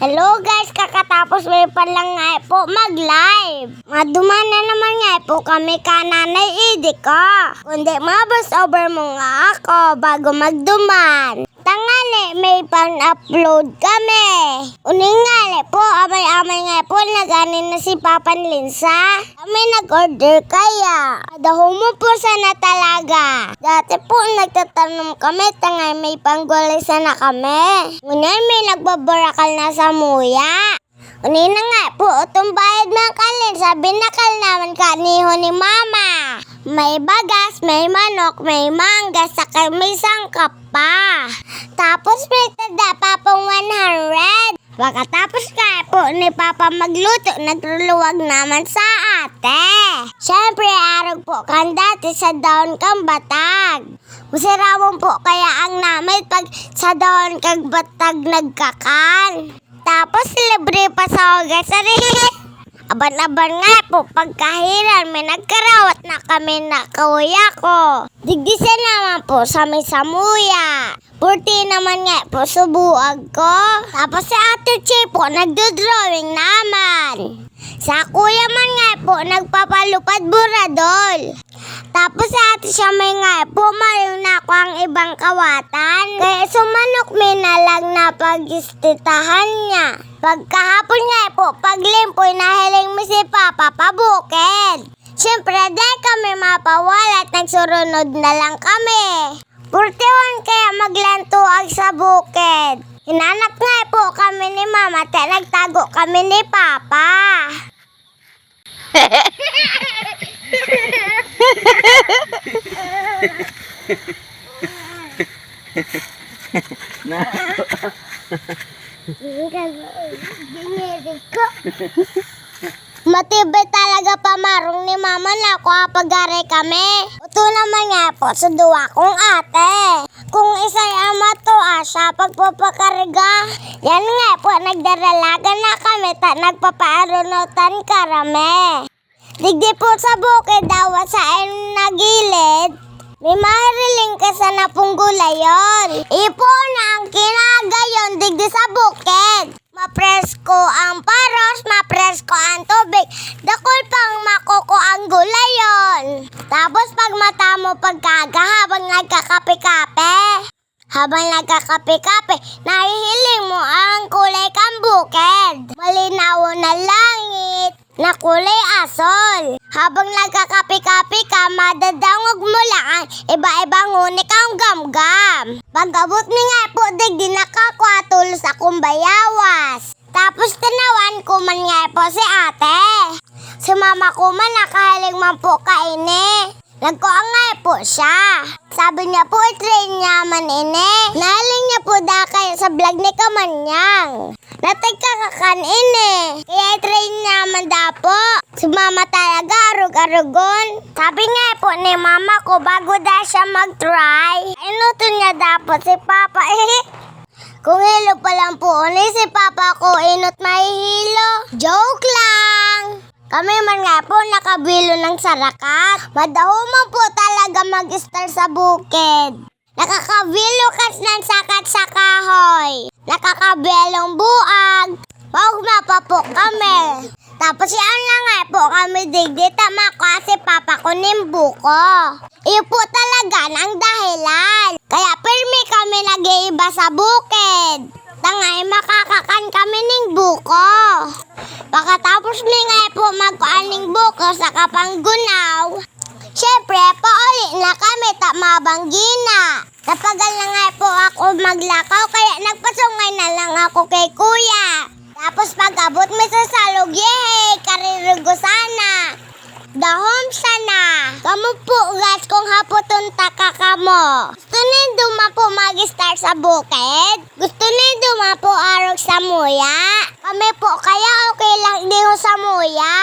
Hello guys, kakatapos may pa lang nga po mag-live. Maduman na naman nga po kami ka nanay Idi ko. Kundi mabas over mo nga ako bago magduman. Tangali, may pan-upload kami. Uningali po, amay-amay nga po, naganin na si Papan Linsa. Kami nag-order kaya. Adaho mo po sana talaga. Dati po, nagtatanong kami, tangay may panggulay sana kami. Ngunyan may nagbabarakal na sa muya. Unina nga po, utong bayad ng kalin, sabi na kal naman kaniho ni mama. May bagas, may manok, may mangga, saka may sangkap pa. Tapos may tada pa pong 100. Pagkatapos ka po ni Papa magluto, nagluluwag naman sa ate. Siyempre, araw po kan dati sa daon kang batag. Musiramon po kaya ang namit pag sa daon kang batag nagkakan. Tapos libre pa sa hugas Aban-aban nga po, pagkahiran, may nagkarawat na kami na kuya ko. Digdisa naman po sa may samuya. Purti naman nga po subuag ko. Tapos si Ate Che po, nagdodrawing naman. Sa kuya man nga po, nagpapalupad buradol. Tapos sa ate siya may nga mayroon na ako ang ibang kawatan. Kaya sumanok may na lang na pag-istitahan niya. Pagkahapon nga po, paglimpoy nahiling mo si Papa pabukid. Siyempre, dahil kami mapawala at nagsurunod na lang kami. 41 kaya maglantuag sa bukid. Hinanap nga po kami ni Mama at nagtago kami ni Papa. Matibay talaga pamarong ni mama na ako kapag kami. Ito naman nga po sa duwa kong ate. Kung isa'y ama to asya pagpapakarga. Yan nga po, nagdaralaga na kami ta nagpapaarunutan karame. Digdi po sa bukid daw sa nagilid. May mahiriling ka sa napong gulayon. Ipo na ang kinagayon digdi sa bukid. Mapresko ang paros, mapresko ang tubig. Dakol pang makoko ang gulayon. Mata mo pagkaga habang nagkakape-kape. Habang nagkakape-kape, nahihiling mo ang kulay kang bukid. Malinaw na langit na kulay asol. Habang nagkakape-kape ka, madadangog mo lang ang iba-ibang unik ang gamgam. Pagabot mi nga po, dig di nakakwatul sa kumbayawas. Tapos tinawan ko man nga po si ate. Si mama ko man nakahaling man po kaini. Nagkuang nga po siya. Sabi niya po, i-train niya man ini. Nahaling niya po dakay sa vlog ni Kamanyang. Natagkakakan ini. Kaya i-train niya man da po. Si mama talaga, arug-arugon. Sabi nga po ni mama ko, bago da siya mag-try, inuto niya dapat si papa. Kung hilo pa lang po ni si papa ko, inot mahihilo. Joke! Kami man nga po nakabilo ng sarakat. Madaho man po talaga mag-star sa bukid. Nakakabilo kas ng sakat sa kahoy. Nakakabelong buag. Pag po kami. Tapos yan lang nga po kami digdi tama ko kasi papa ko nimbuko. Iyo po talaga ang dahilan. Kaya pirmi kami nag-iiba sa bukid. Tangay makakakan kami ning buko. Pagkatapos mi nga po magkuaning buko sa kapanggunaw, Siyempre, pauli na kami ta mabanggina. Tapagal na nga po ako maglakaw kaya nagpasungay na lang ako kay kuya. Tapos pag-abot mi sa salog, yehey, karirugo sana. Dahom sana. Kamu po gas kung hapoton taka kamo. Mag-start sa bukid? Gusto ni duma po arog sa muya? Kami po kaya okay lang di ho sa muya.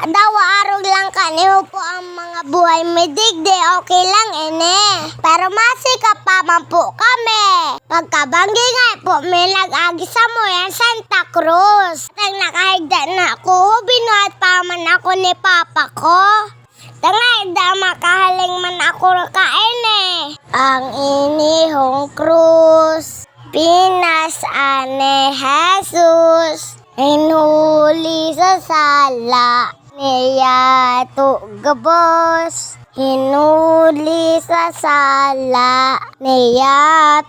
Dawa arog lang kaniho po ang mga buhay medigde okay lang ene. Pero masika pa man po kami. Pagkabanggi nga po may nag-agi sa muyan Santa Cruz. Nang nakahigda na ako, binuhat pa man ako ni papa ko. Tangay da makahaling man ako kain eh. Ang inihong krus. Pinas ane Jesus Hinuli sa sala Niya gabos Hinuli sa sala Niya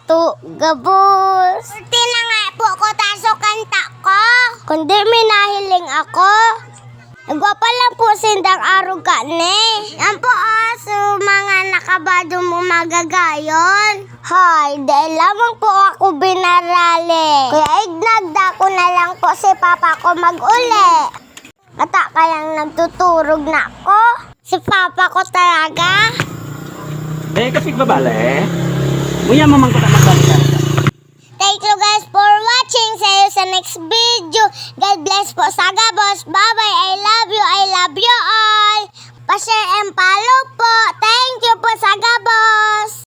gabos Ulti na nga po ko taso kanta ko Kundi may nahiling ako Nagwapa lang po sindang araw ka ni. Yan po aso mga nakabado mo magagayon. Hoy, dahil lamang po ako binarali. Kaya ignagda ko na lang po si papa ko mag-uli. Ata kayang nagtuturog na ako. Si papa ko talaga. Eh, kapig babale. Muya mamang ko magbalita. Thank you guys for. Sa next video. God bless po. Saga boss. Bye-bye. I love you. I love you all. Pa-share and follow po. Thank you po. Saga boss.